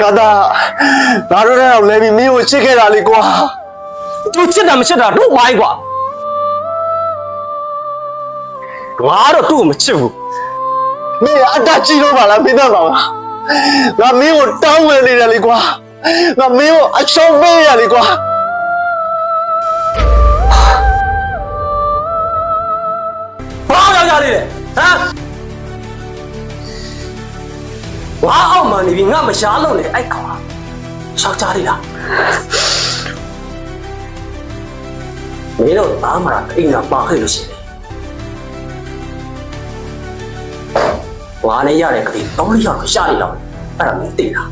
ငါသားငါတို့တော့လဲပြီးမင်းကိုချစ်ခဲ့တာလေကွာသူချစ်တာမချစ်တာတို့မိုင်းကွာငါတော့သူ့ကိုမချစ်ဘူးမင်းအတ္တကြီးတော့ပါလားမင်းသားပါလားငါမင်းကိုတောင်းဝင်နေတယ်လေကွာငါမင်းကိုအချောင်းပေးရလေကွာ နေပြီငါမရှားလို့လေအဲ့ကောင်ရှောက်ကြလေးလားမင်းတို့သားမလားအိမ်ကပါခဲ့လို့ရှိတယ်ဝါနဲ့ရတဲ့ကလေးတောင်းလေးရောက်ရှာနေတော့အဲ့ဒါမင်းသိလား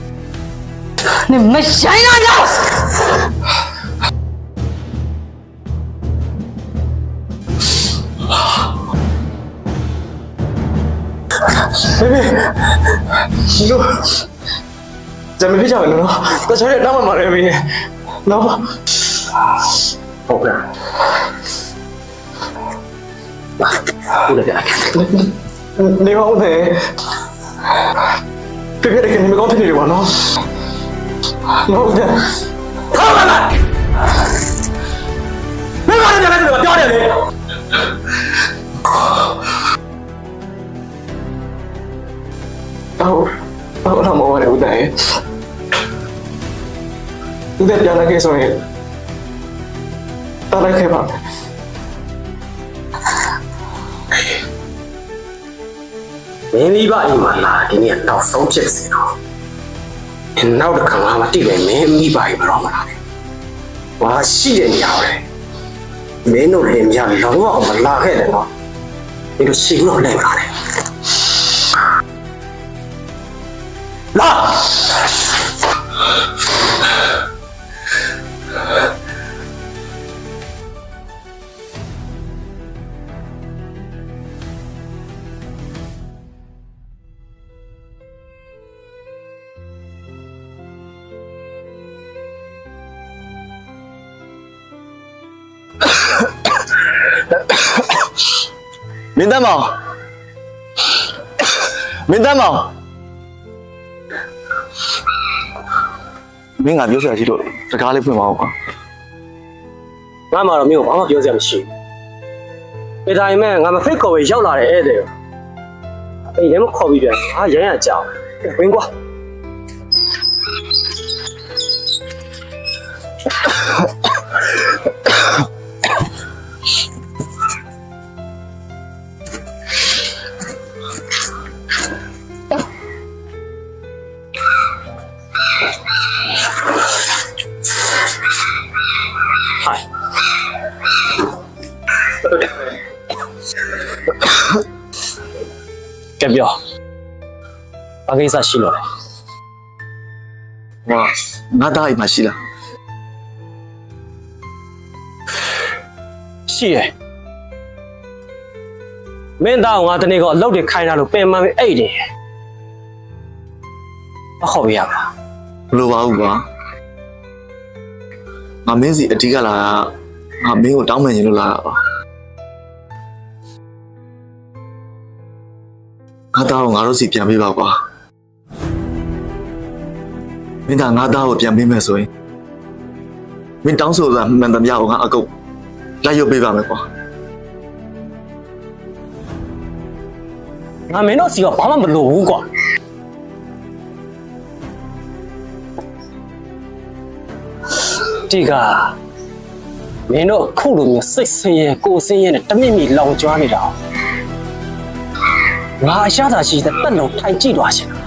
你们谁呀 呀？တို့ဇမင်းဖြစ်ကြမယ်နော်တခြားတဲ့နောက်မှမရဲမင်းနော်ဟုတ်ကဲ့ဟုတ်တယ်နေပါဦးနဲ့ပြပြတဲ့ကနေမကောင်းဖြစ်နေတယ်ပါနော်နော်တဲ့ထောက်ပါလားဘယ်ကနေကြလဲကျွန်တော်ပြောတယ် လေတော့တော့တော့မဟုတ်ဘူးတဲ့ဦးတဲ့ပြန်လာခဲ့ဆိုရင်တားလိုက်ခဲ့ပါမယ်မင်းမိဘအိမ်မှာလာဒီနေ့တော့ဆုံးဖြစ်စီတော့နောက်တစ်ခါမှမတိပဲမင်းမိဘအိမ်မှာတော့မလာနဲ့။ဘာရှိတဲ့နေရာလဲ။မင်းတို့လည်းမရလုံးဝမလာခဲ့တယ်နော်။ဒီလိုရှိလို့လည်းမလာနဲ့။ လာမင်းသားမောင်မ မောင်မင်းကပြောစရာရှိလို့စကားလေးဖွင့်ပါဦးကွာငါမှတော့မင်းကိုဘာမှပြောစရာမရှိဘူး။ဒီတိုင်းမဲ့ငါမဖိတ်ခေါ်ပဲရောက်လာတဲ့ဧည့်သည်။အိမ်ထဲမှာခေါ်ပြီးပြန်။အာရမ်းရကြောက်။ဝင်ကွာ ကဲပြောဘာကိစ္စရှိလို့လဲဟောငါသားအိမ်မှာရှိလားရှိရယ်မင်းသားကငါတနေ့ကအလုပ်တွေခိုင်းတာလို့ပင်မပြီးအိတ်တယ်မခေါ်ပြရပါဘလို့ပါဘူးကွာ ငါမင်းစီအဓိကလာတာငါမင်းကိုတောင်းပန်ရင်လို့လာတာပါငါသားကိုငါတို့စီပြန်ပေးပါကွာမင်းသားငါသားကိုပြန်ပေးမယ်ဆိုရင်မင်းတောင်းဆိုတာမှန်သမျှကိုငါအကုတ်လိုက်ရုပ်ပေးပါမယ်ကွာငါမင်းတို့စီကဘာမှမလိုဘူးကွာ ဒီကမင်းတို့အခုလိုမျိုးစိတ်ဆင်းရဲကိုယ်ဆင်းရဲနဲ့တမိမိလောင်ကျွမ်းနေတာငါအရှာသာရှိတဲ့တက်လုံးထိုင်ကြည့်သွားရှင်တာ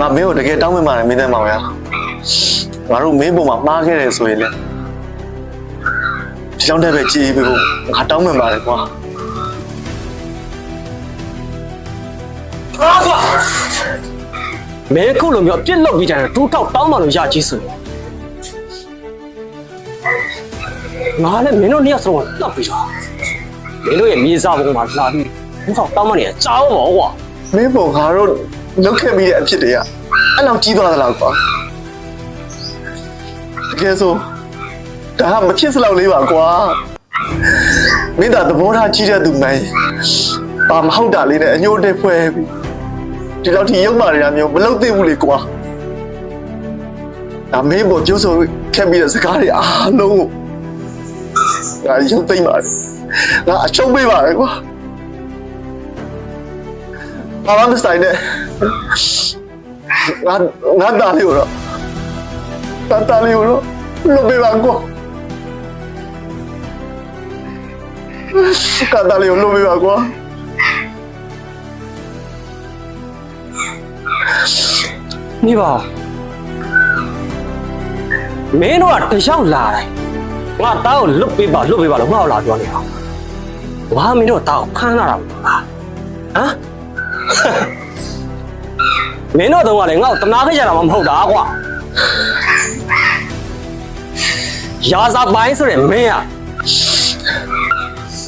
ငါမင်းကိုတကယ်တောင်းပန်ပါတယ်မင်းသားမောင်ရ ငါတို့မင်းပုံမှာမှားခဲ့တယ်ဆိုရင်လည်းဒီကြောင့်တည်းပဲကြည်ပြီးဖို့ငါတောင်းပန်ပါတယ်ကွာအားကွာမင်းခုလိုမျိုးအပြစ်လုပ်ပြီးကြတယ်တူးထောက်တောင်းမှလို့ရကြီးဆိုရင်ငါလည်းမင်းတို့နှစ်ယောက်စလုံးကိုတတ်ပြီးတော့မင်းတို့ရဲ့မြေစာပုံမှာလာပြီးတူးထောက်တောင်းမှနေကြောက်ပါကွာမင်းပုံငါတို့လုတ်ခဲ့ပြီးတဲ့အဖြစ်တွေကအဲ့လောက်ကြီးသွားသလားကွာတ ကယ်ဆိုဒါကမဖြစ်စလောက်လေးပါကွာမင်းသာသဘောထားကြီးတဲ့သူနိုင်ဘာမဟုတ်တာလေးနဲ့အညို့တက်ဖွဲပြီးဒီလောက်ထိရုံမာနေတာမျိုးမလုပ်သင့်ဘူးလေကွာဒါမင်းပေါ်ကျိုးဆိုခက်ပြီးတဲ့စကားတွေအားလုံးကိုငါရုံသိမ့်ပါတယ်ငါအချုံးပေးပါတယ်ကွာဘာမှမဆိုင်နဲ့ငါငါတားလေးကိုတော့ တာတားလေးကိုတော့လွတ်ပေးပါကွာကတားလေးကိုလွတ်ပေးပါကွာနေပါမင်းတို့ကတယောက်လာတယ်ငါတောက်ကိုလွတ်ပေးပါလွတ်ပေးပါလို့ငါ့ကိုလာပြောနေတာငါမင်းတို့တောက်ကိုဖမ်းလာတာမဟုတ်လားဟမ်မင်းတို့တော့ကလည်းငါ့ကိုတနာခဲ့ကြတာမှမဟုတ်တာကွာ ရာဇပိုင်းဆိုရင်မင်းอ่ะ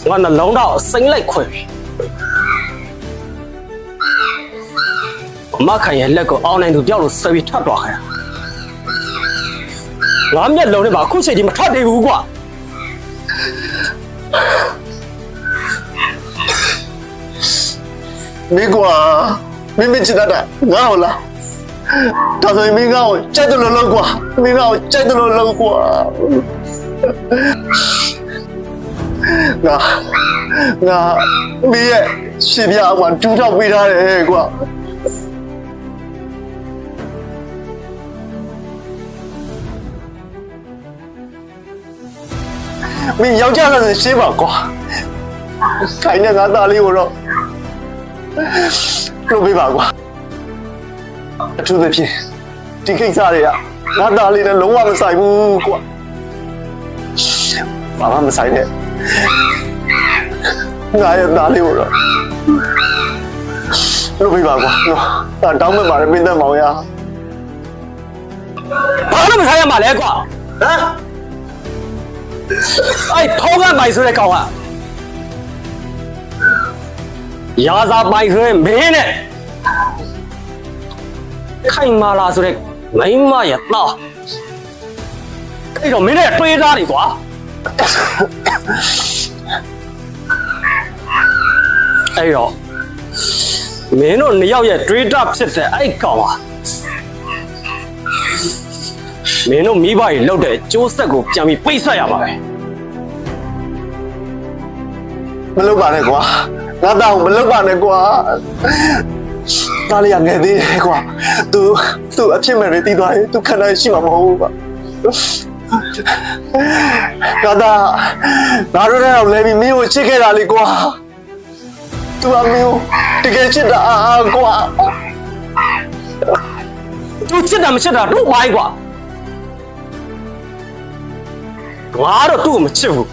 ငါနှလုံးတော့စိမ့်လိုက်ခွဲပြီအမခိုင်ရဲ့လက်ကိုအောင်းနိုင်သူတယောက်လိုဆွဲပြီးထပ်သွားခဲ့တာငါမျက်လုံးနဲ့ပါအခုချိန်ကြီးမထပ်သေးဘူးကွာမင်းကွာမင်းမချစ်တတ်တာငါ့ဟုတ်လား ဒါဆိုရင်မင်းကောကြိုက်တယ်လို့လုပ်ကွာမင်းကောကြိုက်တယ်လို့လုပ်ကွာငါငါမင်းရဲ့ရှင်ပြအောင်မှဒူးထောက်ပေးထားတယ်ကွာမင်းယောက်ျားလည်းရှင်းပါကွာခိုင်နဲ့ငါသားလေးကိုတော့လုပ်ပေးပါကွာ အထူးသဖြင့်ဒီကိစ္စတွေကငါသားလေးနဲ့လုံးဝမဆိုင်ဘူးကွာဘာမှမဆိုင်နဲ့ငါရဲ့သားလေးကိုတော့လုပ်ပေးပါကွာနော်ဒါတောင်းမဲ့ပါတယ်မင်းသက်မောင်ရဘာလို့မဆိုင်ရမှာလဲကွာဟမ်အဲ့ဖုံးကမိုင်ဆိုတဲ့ကောင်ကရာဇာပိုင်ဆိုတဲ့မင်းနဲ့ ခိုင်မာလာဆိုတဲ့မိန်းမရဲ့တော့အဲ့တော့မင်းနဲ့တွေးသားနေကွာအဲ့တော့မင်းတို့နှစ်ယောက်ရဲ့တွေးတာဖြစ်တဲ့အဲ့ကောင်ကမင်းတို့မိဘကြီးလောက်တဲ့ကျိုးဆက်ကိုပြန်ပြီးပိတ်ဆက်ရပါပဲမလုပ်ပါနဲ့ကွာငါသားကိုမလုပ်ပါနဲ့ကွာ သားလေးကငယ်သေးတယ်ကွာ तू तू အဖြစ်မဲ့တွေတည်သွားရင် तू ခဏရှိမှာမဟုတ်ဘူးကွာငါသားငါတို့တော့လဲပြီးမင်းကိုချစ်ခဲ့တာလေကွာ तू အမင်းကိုတကယ်ချစ်တာကွာ သူချစ်တာမချစ်တာတို့မိုင်းကွာငါတော့သူ့ကိုမချစ်ဘူး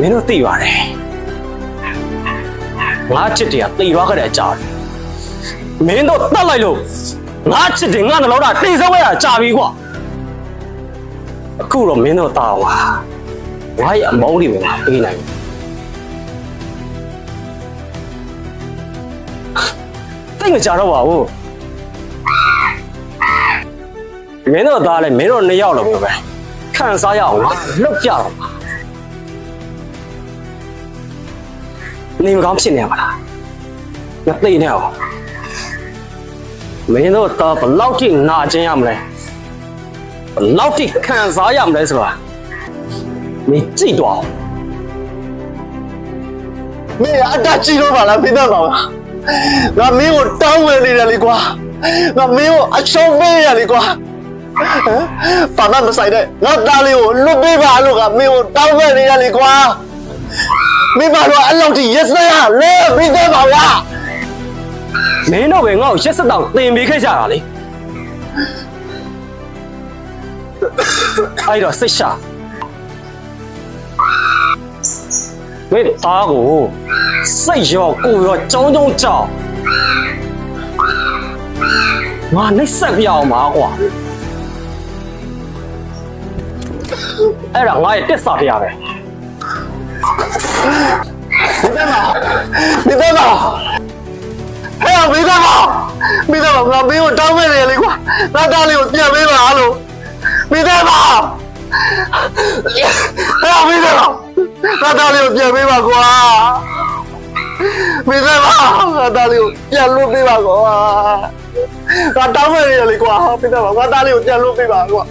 မင်းတို့သိပါတယ် ငါချစ်တယ်ကသိသွားကြတဲ့အကြောင်းမင်းတို့တတ်လိုက်လို့ငါချစ်တယ်ငါနှလုံးသားတိတ်ဆုံးရတာကြာပြီကွာအခုတော့မင်းတို့တာဝါငါရဲ့အမောင်းတွေပဲငါပေးနိုင်ဘူးတိတ်မကြတော့ပါဘူးမင်းတို့သားလည်းမင်းတို့နှစ်ယောက်လောက်ပဲခံစားရအောင်ငါလှုပ်ကြတော့ပါ နေမကောင်းဖြစ်နေမှာလားမသိနဲ့အောင်မင်းတို့သားဘယ်လောက်ထိနာကျင်ရမလဲဘယ်လောက်ထိခံစားရမလဲဆိုတာမင်းကြည့်တော့မင်းအတကြီးတော့ပါလားမင်းသက်ပါလားငါမင်းကိုတောင်းဝင်နေတယ်လေကွာငါမင်းကိုအချုံးပေးရလေကွာဟမ်ဘာမှမဆိုင်တဲ့ငါသားလေးကိုလွတ်ပေးပါလို့ကမင်းကိုတောင်းဝင်နေရလေကွာ မင်းဘာလို့အလောက်ထိရက်စရလဲမင်းသက်ပါလားမင်းတို့ပဲငါ့ကိုရက်စက်တောင်တင်ပေးခဲ့ကြတာလေအဲ့တော့စိတ်ရှာမင်းသားကိုစိတ်ရောကိုယ်ရောចောင်းចောင်းကြောက်ငါနှိမ့်ဆက်ပြအောင်ပါကွာအဲ့ဒါငါရဲ့တက်စာဖရပဲ မင်းသက်ပါမင်းသက်ပါမိသားပါငါမင်းကိုတောင်းမဲ့နေလေကွာငါသားလေးကိုပြန်ပေးပါလို့မိသားပါအဲ့မိသားပါငါသားလေးကိုပြန်ပေးပါကွာမိသားပါငါသားလေးကိုပြန်လွတ်ပေးပါကွာငါတောင်းမဲ့နေလေကွာမိသားပါငါသားလေးကိုပြန်လွတ်ပေးပါကွာ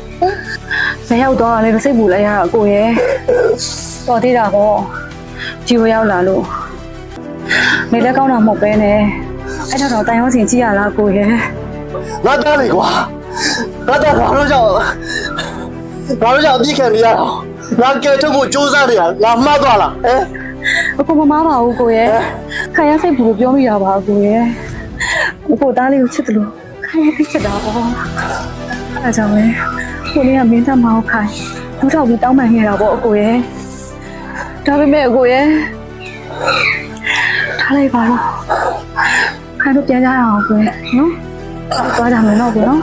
ဇက်ရောက်တော့လည်းစိတ်ပူလိုက်ရတာကိုရဲ့တော်သေးတာပေါ့ ជីဝရောက်လာလို့နေလည်းကောင်းတာမဟုတ်ပဲနဲ့အဲ့တော့တော့တန်ရုံးစင်ကြည့်ရလားကိုရဲ့ငါသားလေးကွာငါသားဘာလို့ကြောက်ဘာလို့ကြောက်အပြစ်ခံနေရတာငါကဲထုတ်ဖို့စူးစမ်းနေရငါမှတ်သွားလားဟမ်အခုမမားပါဘူးကိုရဲ့ခံရစိတ်ပူလို့ပြောမိတာပါကိုရဲ့ကိုသားလေးကိုချစ်တယ်လို့ခံရသိချစ်တာပေါ့အဲဒါကြောင့်လေကိုလေးကမင်းသားမအောင်ခိုင်းဒုထောက်ပြီးတောင်းပန်ခဲ့တာပေါ့အကိုရဲ့ ဒါပေမဲ့အကိုရဲ့ထားလိုက်ပါတော့ခိုင်းတော့ပြန်ကြရအောင်ကိုရဲ့နော်သွားကြမယ်တော့ကိုနော်